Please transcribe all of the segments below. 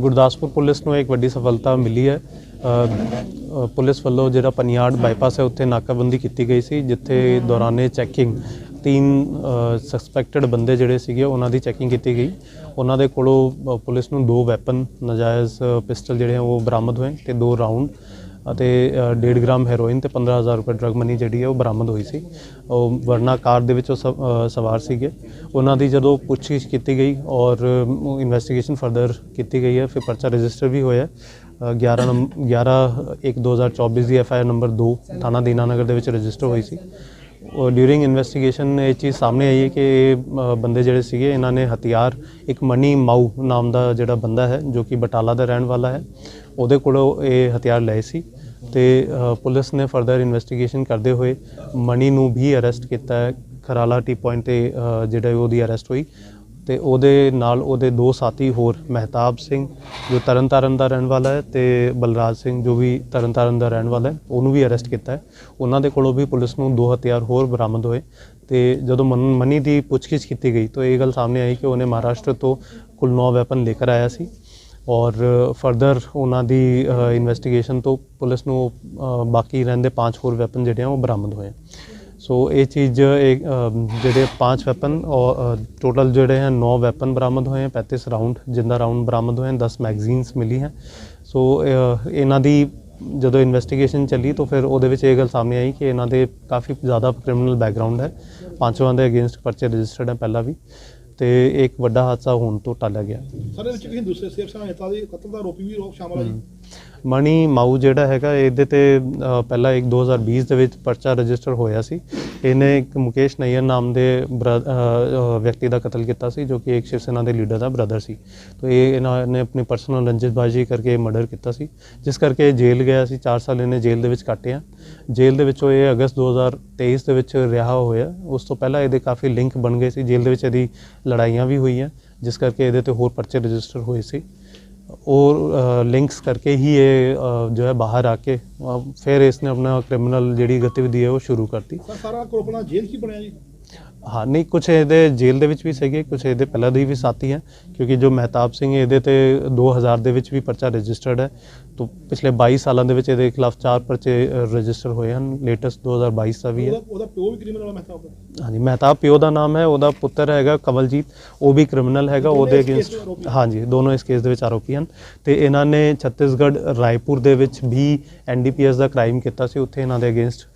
Gurdaspur police ਨੂੰ ਇੱਕ ਵੱਡੀ ਸਫਲਤਾ ਮਿਲੀ ਹੈ। ਪੁਲਿਸ ਵੱਲੋਂ ਜਿਹੜਾ ਪਨਿਆੜ ਬਾਈਪਾਸ ਹੈ, ਉੱਥੇ ਨਾਕਾਬੰਦੀ ਕੀਤੀ ਗਈ ਸੀ, ਜਿੱਥੇ ਦੌਰਾਨੇ ਚੈਕਿੰਗ ਤਿੰਨ ਸਸਪੈਕਟਡ ਬੰਦੇ ਜਿਹੜੇ ਸੀਗੇ, ਉਹਨਾਂ ਦੀ ਚੈਕਿੰਗ ਕੀਤੀ ਗਈ। ਉਹਨਾਂ ਦੇ ਕੋਲੋਂ ਪੁਲਿਸ ਨੂੰ ਦੋ ਵੈਪਨ ਨਜਾਇਜ਼ ਪਿਸਟਲ ਜਿਹੜੇ ਆ, ਉਹ ਬਰਾਮਦ ਹੋਏ ਤੇ ਦੋ ਰਾਉਂਡ ਅਤੇ ਅ, 1.5 ਗ੍ਰਾਮ ਹੈਰੋਇਨ ਤੇ 15000 ਰੁਪਏ ਡਰਗ ਮਨੀ ਜਿਹੜੀ ਹੈ ਉਹ ਬਰਾਮਦ ਹੋਈ ਸੀ। ਉਹ ਵਰਨਾ ਕਾਰ ਦੇ ਵਿੱਚ ਉਹ ਸਵ- ਸਵਾਰ ਸੀਗੇ। ਉਹਨਾਂ ਦੀ ਜਦੋਂ ਪੁੱਛਗਿੱਛ ਕੀਤੀ ਗਈ ਔਰ ਇਨਵੈਸਟੀਗੇਸ਼ਨ ਫਰਦਰ ਕੀਤੀ ਗਈ ਹੈ ਫਿਰ ਪਰਚਾ ਰਜਿਸਟਰ ਵੀ ਹੋਇਆ ਅ, 11 ਨੰਬ 11 1 2024 ਦੀ ਐਫ ਆਈ ਆਰ ਨੰਬਰ 2 ਥਾਣਾ ਦੀਨਾਨਗਰ ਦੇ ਵਿੱਚ ਰਜਿਸਟਰ ਹੋਈ ਸੀ। ਔਰ ਡਿਊਰਿੰਗ ਇਨਵੈਸਟੀਗੇਸ਼ਨ ਇਹ ਚੀਜ਼ ਸਾਹਮਣੇ ਆਈ ਹੈ ਕਿ ਇਹ, ਬੰਦੇ ਜਿਹੜੇ ਸੀਗੇ ਇਹਨਾਂ ਨੇ ਹਥਿਆਰ ਇੱਕ ਮਨੀ ਮਾਊ ਨਾਮ ਦਾ ਜਿਹੜਾ ਬੰਦਾ ਹੈ ਜੋ ਕਿ ਬਟਾਲਾ ਦਾ ਰਹਿਣ ਵਾਲਾ ਹੈ ਉਹਦੇ ਕੋਲੋਂ ਇਹ ਹਥਿਆਰ ਲਏ ਸੀ। ਤੇ ਪੁਲਿਸ ਨੇ ਫਰਦਰ ਇਨਵੈਸਟੀਗੇਸ਼ਨ ਕਰਦੇ ਹੋਏ ਮਨੀ ਨੂੰ ਵੀ ਅਰੈਸਟ ਕੀਤਾ ਹੈ। ਖਰਾਲਾ ਟੀ ਪੁਆਇੰਟ ਤੇ ਜਿਹੜਾ ਉਹਦੀ ਅਰੈਸਟ ਹੋਈ। ਤੇ ਉਹਦੇ ਨਾਲ ਉਹਦੇ ਦੋ ਸਾਥੀ ਹੋਰ, ਮਹਿਤਾਬ ਸਿੰਘ, ਜੋ ਤਰਨਤਾਰਨ ਦਾ ਰਹਿਣ ਵਾਲਾ ਹੈ, ਤੇ ਬਲਰਾਜ ਸਿੰਘ, ਜੋ ਵੀ ਤਰਨਤਾਰਨ ਦਾ ਰਹਿਣ ਵਾਲਾ ਹੈ, ਉਹਨੂੰ ਵੀ ਅਰੈਸਟ ਕੀਤਾ ਹੈ। ਉਹਨਾਂ ਦੇ ਕੋਲੋਂ ਵੀ ਪੁਲਿਸ ਨੂੰ ਦੋ ਹਥਿਆਰ ਹੋਰ ਬਰਾਮਦ ਹੋਏ। ਤੇ ਜਦੋਂ ਮਨ- ਮਨੀ ਦੀ ਪੁੱਛਗਿੱਛ ਕੀਤੀ ਗਈ, ਤਾਂ ਇਹ ਗੱਲ ਸਾਹਮਣੇ ਆਈ ਕਿ ਉਹਨੇ ਮਹਾਰਾਸ਼ਟਰ ਤੋਂ ਕੁੱਲ 9 ਵੈਪਨ ਲੈ ਕੇ ਆਇਆ ਸੀ। ਔਰ ਫਰਦਰ ਉਹਨਾਂ ਦੀ ਇਨਵੈਸਟੀਗੇਸ਼ਨ ਤੋਂ ਪੁਲਿਸ ਨੂੰ ਬਾਕੀ ਰਹਿੰਦੇ ਪੰਜ ਹੋਰ ਵੈਪਨ ਜਿਹੜੇ ਆ ਉਹ ਬਰਾਮਦ ਹੋਏ ਸੋ ਇਹ ਚੀਜ਼ ਇਹ, ਜਿਹੜੇ ਪੰਜ ਵੈਪਨ ਔਰ ਟੋਟਲ ਜਿਹੜੇ ਹਨ 9 ਵੈਪਨ ਬਰਾਮਦ ਹੋਏ ਹਨ 35 ਰਾਉਂਡ ਜਿੰਦਾ ਰਾਉਂਡ ਬਰਾਮਦ ਹੋਏ ਹਨ 10 ਮੈਗਜ਼ੀਨਸ ਮਿਲੀ ਹੈ। ਸੋ ਇਹਨਾਂ ਦੀ ਜਦੋਂ ਇਨਵੈਸਟੀਗੇਸ਼ਨ ਚੱਲੀ ਤਾਂ ਫਿਰ ਉਹਦੇ ਵਿੱਚ ਇਹ ਗੱਲ ਸਾਹਮਣੇ ਆਈ ਕਿ ਇਹਨਾਂ ਦੇ ਕਾਫੀ ਜ਼ਿਆਦਾ ਕ੍ਰਿਮੀਨਲ ਬੈਕਗ੍ਰਾਉਂਡ ਹੈ। ਪੰਜਵਾਂ ਦੇ ਅਗੇਂਸਟ ਪਰਚੇ ਰਜਿਸਟਰਡ ਹੈ ਪਹਿਲਾਂ ਵੀ। ਤੇ ਇੱਕ ਵੱਡਾ ਹਾਦਸਾ ਹੋਣ ਤੋਂ ਟਾਲਿਆ ਗਿਆ। ਸਰ ਵਿੱਚ ਕਿਸੇ ਦੂਸਰੇ ਸਿਰਫ ਸਾ ਨੇਤਾ ਦੇ ਕਤਲ ਦਾ ਆਰੋਪੀ ਵੀ ਲੋਕ ਸ਼ਾਮਲ ਹੈ ਜੀ। ਮਣੀ ਮਾਊ ਜਿਹੜਾ ਹੈਗਾ ਇਹਦੇ ਤੇ ਅ, ਪਹਿਲਾਂ ਇੱਕ 2020 ਦੇ ਵਿੱਚ ਪਰਚਾ ਰਜਿਸਟਰ ਹੋਇਆ ਸੀ। ਇਹਨੇ ਇੱਕ ਮੁਕੇਸ਼ ਨਈਅਰ ਨਾਮ ਦੇ ਬਰਾ- ਅ, ਅ, ਵਿਅਕਤੀ ਦਾ ਕਤਲ ਕੀਤਾ ਸੀ ਜੋ ਕਿ ਇੱਕ ਸ਼ਿਵ ਸੈਨਾ ਦੇ ਲੀਡਰ ਦਾ ਬ੍ਰਦਰ ਸੀ। ਤੋਂ ਇਹ ਇਹਨਾਂ ਨੇ ਆਪਣੀ ਪਰਸਨਲ ਰੰਜਿਸ਼ਬਾਜ਼ੀ ਕਰਕੇ ਮਰਡਰ ਕੀਤਾ ਸੀ। ਜਿਸ ਕਰਕੇ ਇਹ ਜੇਲ੍ਹ ਗਿਆ ਸੀ 4 ਸਾਲ ਇਹਨੇ ਜੇਲ੍ਹ ਦੇ ਵਿੱਚ ਕੱਟਿਆ ਜੇਲ੍ਹ ਦੇ ਵਿੱਚੋਂ ਇਹ ਅਗਸਤ 2023 ਦੇ ਵਿੱਚ ਰਿਹਾ ਹੋਇਆ। ਉਸ ਤੋਂ ਪਹਿਲਾਂ ਇਹਦੇ ਕਾਫੀ ਲਿੰਕ ਬਣ ਗਏ ਸੀ। ਜੇਲ੍ਹ ਦੇ ਵਿੱਚ ਇਹਦੀ ਲੜਾਈਆਂ ਵੀ ਹੋਈਆਂ ਜਿਸ ਕਰਕੇ ਇਹਦੇ ਤੇ ਹੋਰ ਪਰਚੇ ਰਜਿਸਟਰ ਹੋਏ ਸੀ। और लिंक्स करके ही ये अ, जो है बाहर आके अ, फिर इसने अपना क्रिमिनल ਜਿਹੜੀ ਗਤੀਵਿਧੀ ਹੈ ਉਹ ਸ਼ੁਰੂ ਕਰਤੀ ਸਰ ਸਾਰਾ ਕੋਪਨਾ ਜੇਲ੍ਹ ਕੀ ਬਣਿਆ ਜੀ ਹਾਂ ਨਹੀਂ ਕੁਝ ਇਹਦੇ ਜੇਲ੍ਹ ਦੇ ਵਿੱਚ ਵੀ ਸੀਗੇ ਕੁਝ ਇਹਦੇ ਪਹਿਲਾਂ ਦੇ ਵੀ ਸਾਥੀ ਹੈ ਕਿਉਂਕਿ ਜੋ ਮਹਿਤਾਬ ਸਿੰਘ ਇਹਦੇ ਤੇ 2000 ਦੇ ਵਿੱਚ ਵੀ ਪਰਚਾ ਰਜਿਸਟਰਡ ਹੈ। ਤੋਂ ਪਿਛਲੇ 22 ਸਾਲਾਂ ਦੇ ਵਿੱਚ ਇਹਦੇ ਖਿਲਾਫ ਚਾਰ ਪਰਚੇ ਰਜਿਸਟਰ ਹੋਏ ਹਨ ਲੇਟੈਸਟ 2022 ਦਾ ਵੀ ਹੈ। ਉਹਦਾ ਪਿਓ ਵੀ ਕ੍ਰਿਮੀਨਲ ਵਾਲਾ ਮਹਿਤਾਬ ਹਾਂਜੀ ਮਹਿਤਾਬ ਪਿਓ ਦਾ ਨਾਮ ਹੈ ਉਹਦਾ ਪੁੱਤਰ ਹੈਗਾ ਕਮਲਜੀਤ ਉਹ ਵੀ ਕ੍ਰਿਮੀਨਲ ਹੈਗਾ ਉਹਦੇ ਅਗੇਂਸਟ ਹਾਂਜੀ ਦੋਨੋਂ ਇਸ ਕੇਸ ਦੇ ਵਿੱਚ ਆਰੋਪੀ ਹਨ। ਤੇ ਇਹਨਾਂ ਨੇ ਛੱਤੀਸਗੜ੍ਹ ਰਾਏਪੁਰ ਦੇ ਵਿੱਚ ਵੀ ਐਨਡੀਪੀਐਸ ਦਾ ਕ੍ਰਾਈਮ ਕੀਤਾ ਸੀ ਉੱਥੇ ਇਹਨਾਂ ਦੇ ਅਗੇਂਸਟ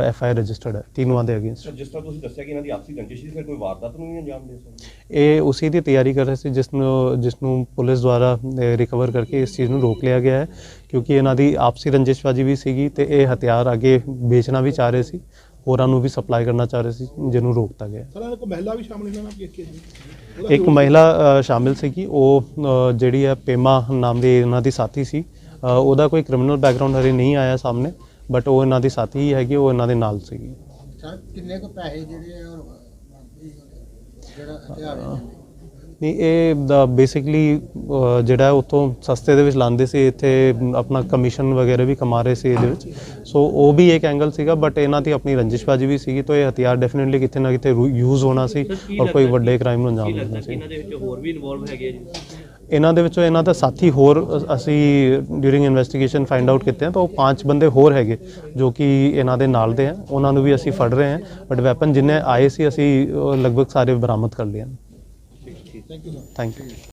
ਐਫ ਆਈ ਰਜਿਸਟਰਡ ਹੈ ਤਿੰਨੋਂ ਦੇ ਅਗੇਂਸਟ ਜਿਸ ਤਰ੍ਹਾਂ ਤੁਸੀਂ ਦੱਸਿਆ ਕਿ ਇਹਨਾਂ ਦੀ ਆਪਸੀ ਰੰਜਿਸ਼ ਸੀ ਫਿਰ ਕੋਈ ਵਾਰਦਾਤ ਨੂੰ ਨਹੀਂ ਅੰਜਾਮ ਦੇ ਸਕਦੇ? ਇਹ ਉਸੇ ਦੀ ਤਿਆਰੀ ਕਰ ਰਹੇ ਸੀ ਜਿਸ ਨੂੰ ਜਿਸ ਨੂੰ ਪੁਲਿਸ ਦੁਆਰਾ ਰਿਕਵਰ ਕਰਕੇ ਇਸ ਚੀਜ਼ ਨੂੰ ਰੋਕ ਲਿਆ ਗਿਆ ਹੈ ਕਿਉਂਕਿ ਇਹਨਾਂ ਦੀ ਆਪਸੀ ਰੰਜਿਸ਼ਬਾਜੀ ਵੀ ਸੀਗੀ ਤੇ ਇਹ ਹਥਿਆਰ ਅੱਗੇ ਵੇਚਣਾ ਵੀ ਚਾਹ ਰਹੇ ਸੀ ਹੋਰਾਂ ਨੂੰ ਵੀ ਸਪਲਾਈ ਕਰਨਾ ਚਾਹ ਰਹੇ ਸੀ ਜਿਹਨੂੰ ਰੋਕਤਾ ਗਿਆ ਸਰ ਇਹਨਾਂ ਕੋ ਮਹਿਲਾ ਵੀ ਸ਼ਾਮਲ ਇਹਨਾਂ ਨਾਲ ਕੇਸ ਕੇਸ ਵਿੱਚ ਇੱਕ ਮਹਿਲਾ ਸ਼ਾਮਿਲ ਸੀਗੀ ਉਹ ਅ, ਜਿਹੜੀ ਹੈ ਪੇਮਾ ਨਾਮ ਦੀ ਇਹਨਾਂ ਦੀ ਸਾਥੀ ਸੀ ਉਹਦਾ ਕੋਈ ਕ੍ਰਿਮੀਨਲ ਬੈਕਗ੍ਰਾਉਂਡ ਹਰੇ ਨਹੀਂ ਆਇਆ ਸਾਹਮਣੇ ਬਟ ਉਹ ਇਹਨਾਂ ਦੀ ਸਾਥੀ ਹੀ ਹੈਗੀ ਉਹ ਇਹਨਾਂ ਦੇ ਨਾਲ ਸੀਗੀ। ਸਰ ਕਿੰਨੇ ਕੁ ਪੈਸੇ ਜਿਹੜੇ ਆ ਉਹ ਜਿਹੜਾ ਹਥਿਆਰ ਹੈ। ਨਹੀਂ ਇਹ ਦਾ ਬੇਸਿਕਲੀ ਜਿਹੜਾ ਉੱਥੋਂ ਸਸਤੇ ਦੇ ਵਿੱਚ ਲਾਉਂਦੇ ਸੀ ਇੱਥੇ ਆਪਣਾ ਕਮਿਸ਼ਨ ਵਗੈਰਾ ਵੀ ਕਮਾ ਰਹੇ ਸੀ ਇਹਦੇ ਵਿੱਚ। ਸੋ ਉਹ ਵੀ ਇੱਕ ਐਂਗਲ ਸੀਗਾ ਬਟ ਇਹਨਾਂ ਦੀ ਆਪਣੀ ਰੰਜਿਸ਼ਬਾਜੀ ਵੀ ਸੀਗੀ ਤਾਂ ਇਹ ਹਥਿਆਰ ਡੈਫੀਨਿਟਲੀ ਕਿਤੇ ਨਾ ਕਿਤੇ ਯੂਜ਼ ਹੋਣਾ ਸੀ ਔਰ ਕੋਈ ਵੱਡੇ ਕ੍ਰਾਈਮ ਨੂੰ ਅੰਜਾਮ ਦੇਣਾ ਸੀ। ਇਹਨਾਂ ਦੇ ਵਿੱਚ ਹੋਰ ਵੀ ਇਨਵੋਲਵ ਹੈਗੇ ਜੀ? ਇਹਨਾਂ ਦੇ ਵਿੱਚੋਂ ਇਹਨਾਂ ਦਾ ਸਾਥੀ ਹੋਰ ਅ- ਅਸੀਂ ਡਿਊਰਿੰਗ ਇਨਵੈਸਟੀਗੇਸ਼ਨ ਫਾਈਂਡ ਆਊਟ ਕੀਤੇ ਹਨ ਤਾਂ ਉਹ ਪੰਜ ਬੰਦੇ ਹੋਰ ਹੈਗੇ ਜੋ ਕਿ ਇਹਨਾਂ ਦੇ ਨਾਲ ਦੇ ਆ। ਉਹਨਾਂ ਨੂੰ ਵੀ ਅਸੀਂ ਫੜ ਰਹੇ ਹਾਂ ਬਟ ਵੈਪਨ ਜਿੰਨੇ ਆਏ ਸੀ ਅਸੀਂ ਲਗਭਗ ਸਾਰੇ ਬਰਾਮਦ ਕਰ ਲਏ ਹਨ ਥੈਂਕ ਯੂ ਥੈਂਕ ਯੂ